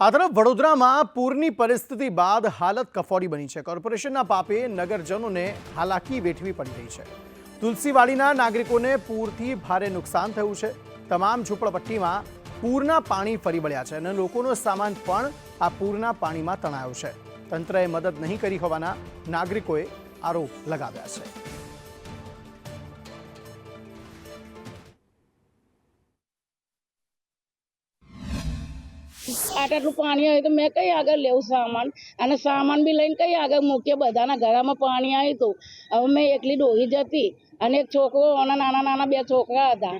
આ તરફ વડોદરામાં પૂરની પરિસ્થિતિ બાદ હાલત કફોડી બની છે. કોર્પોરેશનના પાપે નગરજનોને હાલાકી વેઠવી પડી રહી છે. તુલસીવાડીના નાગરિકોને પૂરથી ભારે નુકસાન થયું છે. તમામ ઝૂંપડપટ્ટીમાં પૂરના પાણી ફરી વળ્યા છે અને લોકોનો સામાન પણ આ પૂરના પાણીમાં તણાયો છે. તંત્રએ મદદ નહીં કરી હોવાના નાગરિકોએ આરોપ લગાવ્યા છે. આટલું પાણી આવ્યું તો મેં કઈ આગળ લેવું સામાન? અને સામાન બી લઈને કઈ આગળ મૂકીએ? બધાના ઘરમાં પાણી આવ્યું હતું. હવે મેં એકલી ડોહી જતી અને એક છોકરો અને નાના નાના બે છોકરા હતા.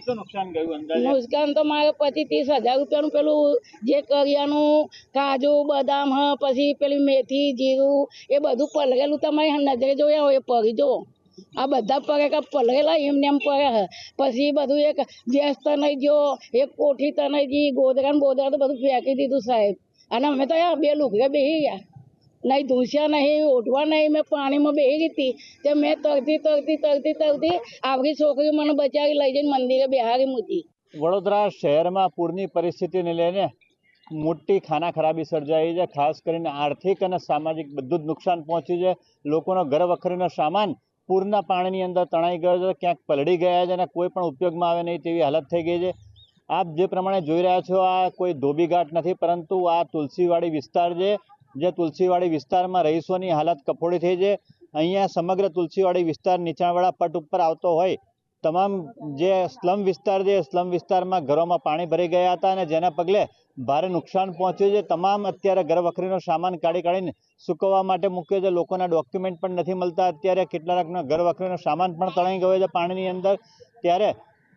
નુકસાન તો મારે પચીસ ત્રીસ હજાર રૂપિયાનું પેલું જે કરિયાનું કાજુ બદામ હ પછી પેલી મેથી જીરું એ બધું પલળેલું તમારી નજરે જોયા હોય એ પડી જુઓ આ બધા પગે કે પલળેલા એમને એમ પડે હે. પછી બધું એક ગેસ તને ગયો એક કોઠી તને ગઈ ગોદરા ને બોદરા તો બધું ફેંકી દીધું સાહેબ. અને અમે તો યાર બે લુગડા બેસી ગયા નહીં ધૂસ્યા નહીં, ઓઢવા નહીં, મેં પાણીમાં બેસી ગઈ તે મેં તરતી તરતી તરતી તરતી આવડી છોકરી મને બચાવી લઈ જઈને મંદિરે બેહારી મૂકી. વડોદરા શહેરમાં પૂરની પરિસ્થિતિને લઈને મોટી ખાના ખરાબી સર્જાઈ છે. ખાસ કરીને આર્થિક અને સામાજિક બધું જ નુકસાન પહોંચ્યું છે. લોકોનો ઘર વખરીનો સામાન પૂરના પાણીની અંદર તણાઈ ગયો છે, ક્યાંક પલળી ગયા છે અને કોઈ પણ ઉપયોગમાં આવે નહીં તેવી હાલત થઈ ગઈ છે. આપ જે પ્રમાણે જોઈ રહ્યા છો, આ કોઈ ધોબીઘાટ નથી, પરંતુ આ તુલસીવાડી વિસ્તાર છે, જે તુલસીવાડી વિસ્તારમાં રહીશોની હાલત કફોડી થઈ છે. અહીંયા સમગ્ર તુલસીવાડી વિસ્તાર નીચાણવાળા પટ ઉપર આવતો હોય તમામ જે સ્લમ વિસ્તાર છે સ્લમ વિસ્તારમાં ઘરોમાં પાણી ભરી ગયા હતા અને જેના પગલે ભારે નુકસાન પહોંચ્યું છે. તમામ અત્યારે ઘરવખરીનો સામાન કાઢી કાઢીને સૂકવવા માટે મૂક્યો છે. લોકોના ડોક્યુમેન્ટ પણ નથી મળતા. અત્યારે કેટલાકનો ઘર વખરીનો સામાન પણ તણાઈ ગયો છે પાણીની અંદર. ત્યારે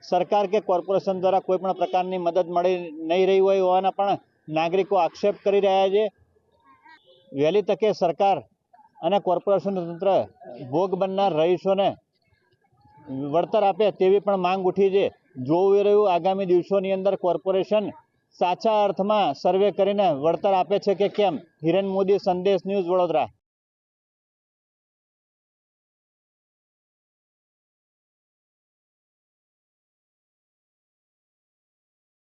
સરકાર કે કોર્પોરેશન દ્વારા કોઈ પણ પ્રકારની મદદ મળી નહીં રહી હોય હોવાના પણ નાગરિકો આક્ષેપ કરી રહ્યા છે. વહેલી તકે સરકાર અને કોર્પોરેશન તંત્ર ભોગ બનનાર રહીશોને વળતર આપે તેવી પણ માંગ ઉઠી છે. જોવું રહ્યું, આગામી દિવસોની અંદર કોર્પોરેશન સાચા અર્થમાં સર્વે કરીને વળતર આપે છે કે કેમ? હિરેન મોદી, સંદેશ ન્યૂઝ વડોદરા.